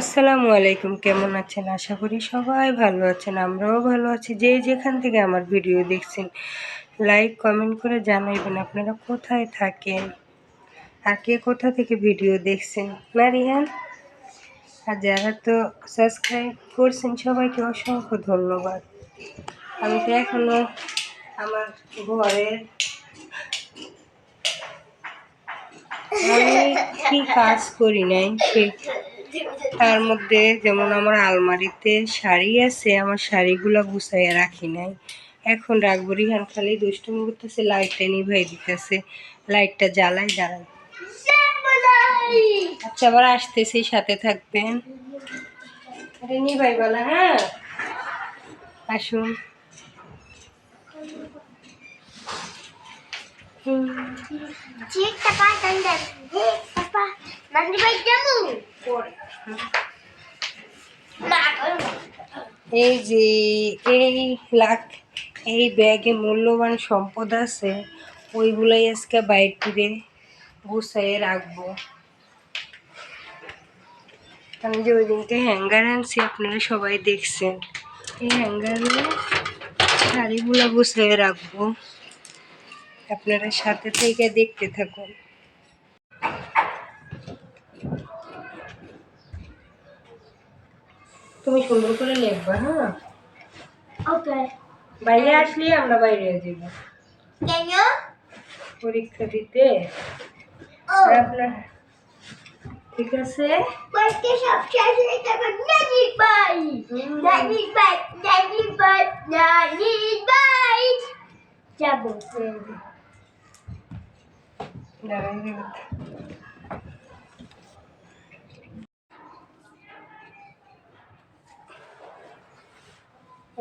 আসসালামু আলাইকুম, কেমন আছেন? আশা করি সবাই ভালো আছেন, আমরাও ভালো আছি। যে যেখান থেকে আমার ভিডিও দেখছেন, লাইক, কমেন্ট করে জানাইবেন আপনারা কোথায় থাকেন আর কে কোথা থেকে ভিডিও দেখছেন। না রিহান আর যারা তো সাবস্ক্রাইব করছেন, সবাইকে অসংখ্য ধন্যবাদ। আমি তো এখনও আমার ঘরের কি কাজ করি নাই সে তার মধ্যে যেমন আমার আলমারিতে শাড়ি আছে আমার শাড়িগুলো গুছাইয়া রাখি নাই। এখন রাখব রিহান খালি দুষ্টুমি করতেছে লাইটটা নিভাই দিতেছে লাইটটা জ্বালাই দাঁড়ায় আচ্ছা আবার আসতেছি সাথে থাকবেন। নিভাই বলা হ্যাঁ? আসুন। Cik, papa, tanda. Papa, nanti baik jamu. এই যে এই লাখ, এই ব্যাগে মূল্যবান সম্পদ আছে, ওইগুলাই আজকে বাইর করে গুছাইয়ে রাখব। আমি যে ওই দিনকে হ্যাঙ্গার আনছি, আপনারা সবাই দেখছেন। এই হ্যাঙ্গারে শাড়িগুলো গুছিয়ে রাখব। আপনারা সাথে থেকে দেখতে থাকুন। তুমি সুন্দর করে লিখবা হ্যাঁ Okay. বাইরে আসলে আমরা বাইরে যাব Kayaknya? পরীক্ষা দিতে Oh. আপনার ঠিক আছে Pasti subscribe kita kan Nani baik. Nani baik. Nani baik. Nani baik. Jamu. দাঁড়াই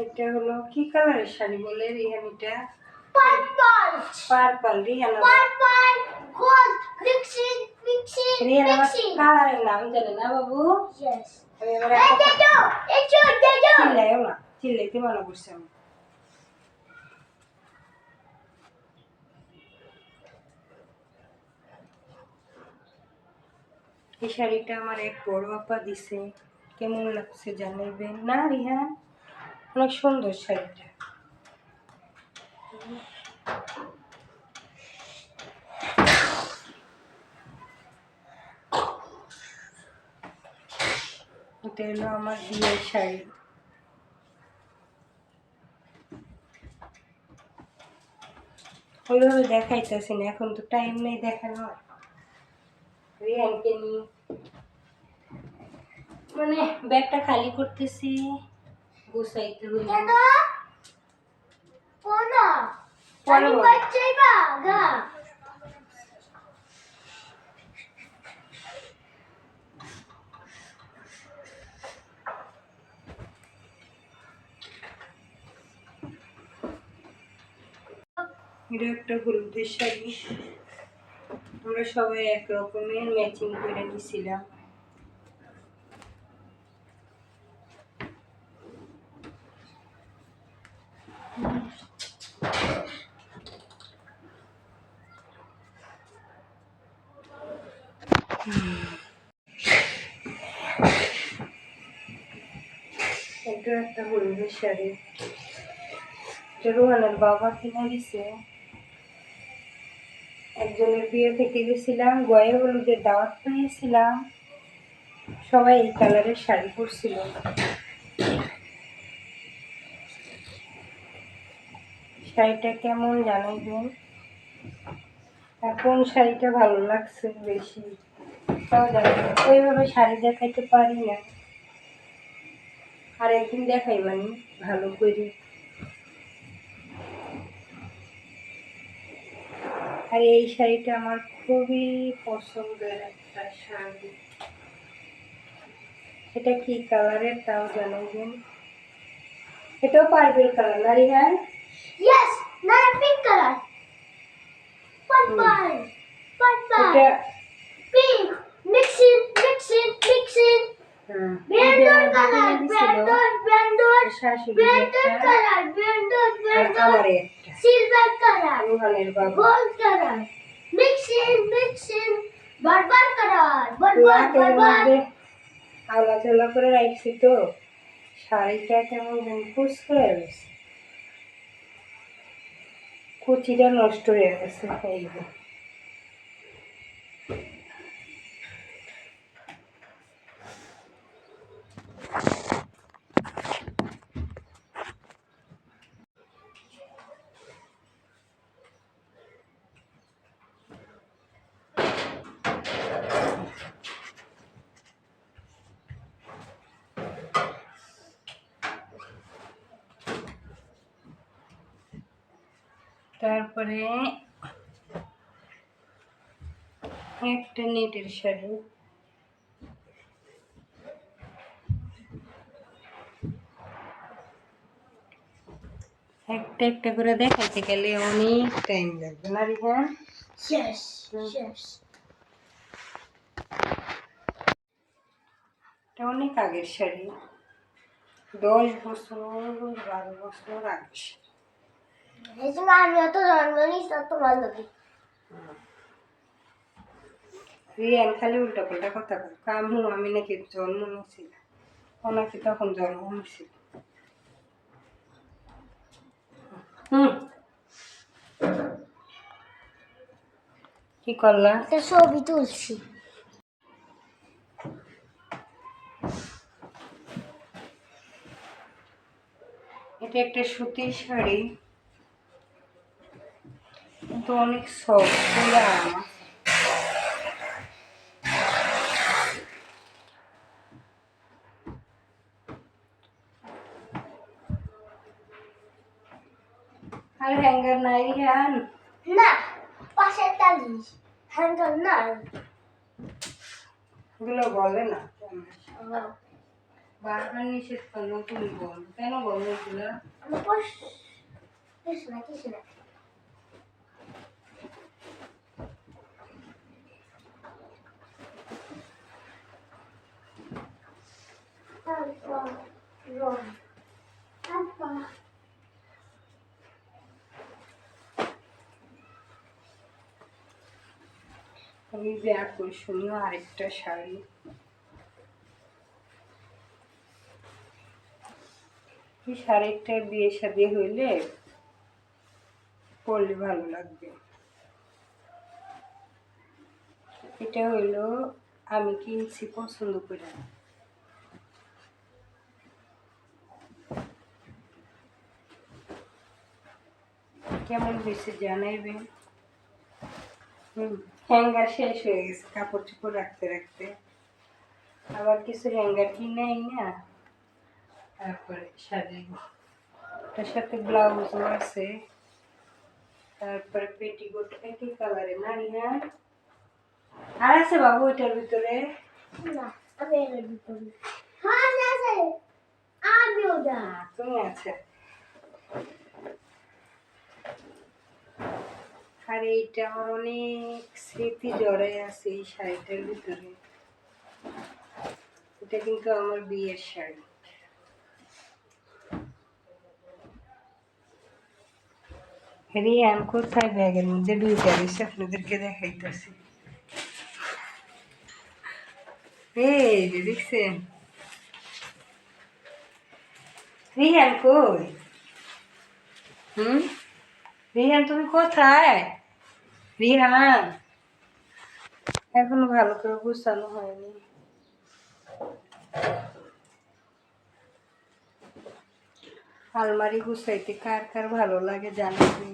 এটা হলো কি কালারের শাড়ি বলে রিহানিটা Purple. Purple Rihana Purple. Gold. Mixing. Mixing. Rihana কালারের নাম জানে না বাবু Yes. আমি Eh, একটা Dedo. Itu, চিল্লাইও না চিল্লাইতে মানা করছে আমি এই শাড়িটা আমার এক বড় আপা দিছে কেমন লাগছে জানাইবেন না রিহান অনেক সুন্দর শাড়িটা। হলো আমার বিয়ের শাড়ি। ওইভাবে দেখাইতেছি না, এখন তো টাইম নেই দেখানো রিয়ানকে নিয়ে। মানে ব্যাগটা খালি করতেছি। পরে এটা একটা হলুদের শাড়ি আমরা সবাই এক রকমের ম্যাচিং করে নিছিলাম। এটা একটা হলুদের শাড়ি। রোহানের বাবা কিনে দিছে। একজনের বিয়ে থেকে গেছিলাম, গয়ে হলুদের দাওয়াত পেয়েছিলাম। সবাই এই কালারের শাড়ি পরছিল। শাড়িটা কেমন জানাইবেন কোন শাড়িটা ভালো লাগছে বেশি? ওইভাবে শাড়ি দেখাইতে পারি না। আর একদিন দেখাইবানি ভালো করে। আর এই শাড়িটা আমার খুবই পছন্দের একটা শাড়ি। এটা কি কালারের তাও জানাবেন এটাও পার্পেল কালার না Rihan Yes, not a pink color. Purple. Purple. এটা Pink. Mixing, mixing, mixing. হ্যাঁ, Blender এটা color. কিনে দিছিল Blender, blender. শাশুড়ি Blender একটা color. Blender, আর আমার blender. একটা Silver color. রোহানের বাবা Gold color. Mixing, mixing. Barbar color. Barbar, লাখের barbar. মধ্যে আলাচলা করে রাখছি তো শাড়িটা কেমন যেন ফুস করে গেছে কুচিটা নষ্ট হয়ে গেছে এই যে। তারপরে একটা নেটের শাড়ি একটা একটা করে দেখাইতে গেলে অনেক টাইম লাগবে না রিহান. এটা অনেক আগের শাড়ি দশ বছর বারো বছর আগের শাড়ি আমি জন্ম নিস তোমার লোকে রিয়ান খালি উল্টা পাল্টা কথা কয় কামু আমি নাকি জন্ম নিয়েছিলাম ও নাকি তখন জন্ম নিয়েছিল হুম। কি করলা? একটা ছবি তুলছি। এটা একটা সুতির শাড়ি। কিন্তু অনেক সফট আরাম আর হ্যাঙ্গার নাই রিয়ান না পাশে টালিস হ্যাঙ্গার না এগুলো বলে না বারবার নিষেধ করল তুমি বল কেন বলো এগুলো আমি পোষ কিছু না কিছু না তারপর রং তারপর আমি যে আকর্ষণীয় আরেকটা শাড়ি। এই শাড়িটা বিয়ে শাদি হইলে পরলে ভালো লাগবে। এটা হইল আমি কিনছি পছন্দ করে। কেমন হয়েছে জানাইবেন? হ্যাঙ্গার শেষ হয়ে গেছে কাপড় চোপড় রাখতে রাখতে। আবার কিছু হ্যাঙ্গার কিনেই না। তারপরে সাজাইব তার সাথে ব্লাউজও আছে। তারপরে পেটিকোট একই কালারে। নারী না? আর আছে বাবু ওইটার ভিতরে? না আমি এর ভিতরে। হ্যাঁ আছে তুমি আছে। আর এইটা আমার অনেক স্মৃতি জড়াই আছে এই শাড়িটার ভিতরে। এটা কিন্তু আমার বিয়ের শাড়ি। রিয়ান, কোথায় ব্যাগের মধ্যে ঢুকে গেছে আপনাদেরকে দেখাইতেছি। এই দেখছেন? রিহান কই? হুম? রিহান তুমি কোথায়? এখনও ভালো করে গুছানো হয়নি। আলমারি গুছাইতে কার কার ভালো লাগে জানাবি?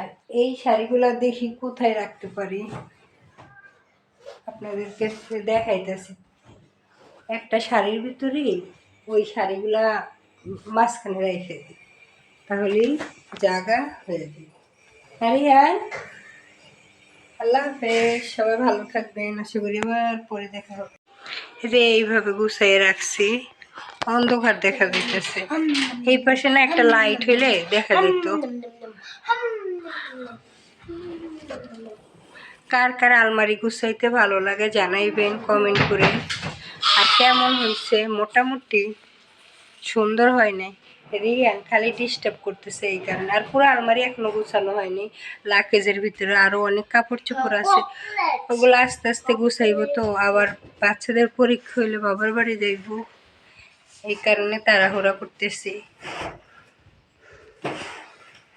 আর এই শাড়িগুলো দেখি কোথায় রাখতে পারি? আপনাদেরকে দেখাইতেছি। একটা শাড়ির ভিতরেই ওই শাড়িগুলা মাঝখানে রেখে দিই। তাহলেই জায়গা হয়ে যাবে আর আল্লাহ হাফেজ, সবাই ভালো থাকবেন। আশা করি এবার পরে দেখা হবে। এইভাবে গুছাইয়ে রাখছি, অন্ধকার দেখা দিতেছে। এই পাশে না একটা লাইট হইলে দেখা যেত কার কার আলমারি গুছাইতে ভালো লাগে জানাইবেন কমেন্ট করে। আর কেমন হয়েছে মোটামুটি সুন্দর হয় নাই। রিয়ান খালি ডিস্টার্ব করতেছে এই কারণে। আর পুরো আলমারি এখনও গুছানো হয়নি। লাকেজের ভিতরে আরও অনেক কাপড় চোপড় আছে। ওগুলো আস্তে আস্তে গুছাইবো তো। আবার বাচ্চাদের পরীক্ষা হইলে বাবার বাড়ি যাইবো। এই কারণে তাড়াহুড়া করতেছি।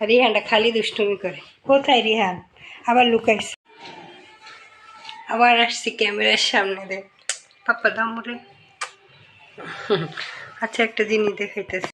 রিহানটা খালি দুষ্টুমি করে। কোথায় রিহান আবার লুকাইছে। আবার আসছি ক্যামেরার সামনে দেখ। পাপ্পা দামরে আচ্ছা একটা জিনিস দেখাইতেছি।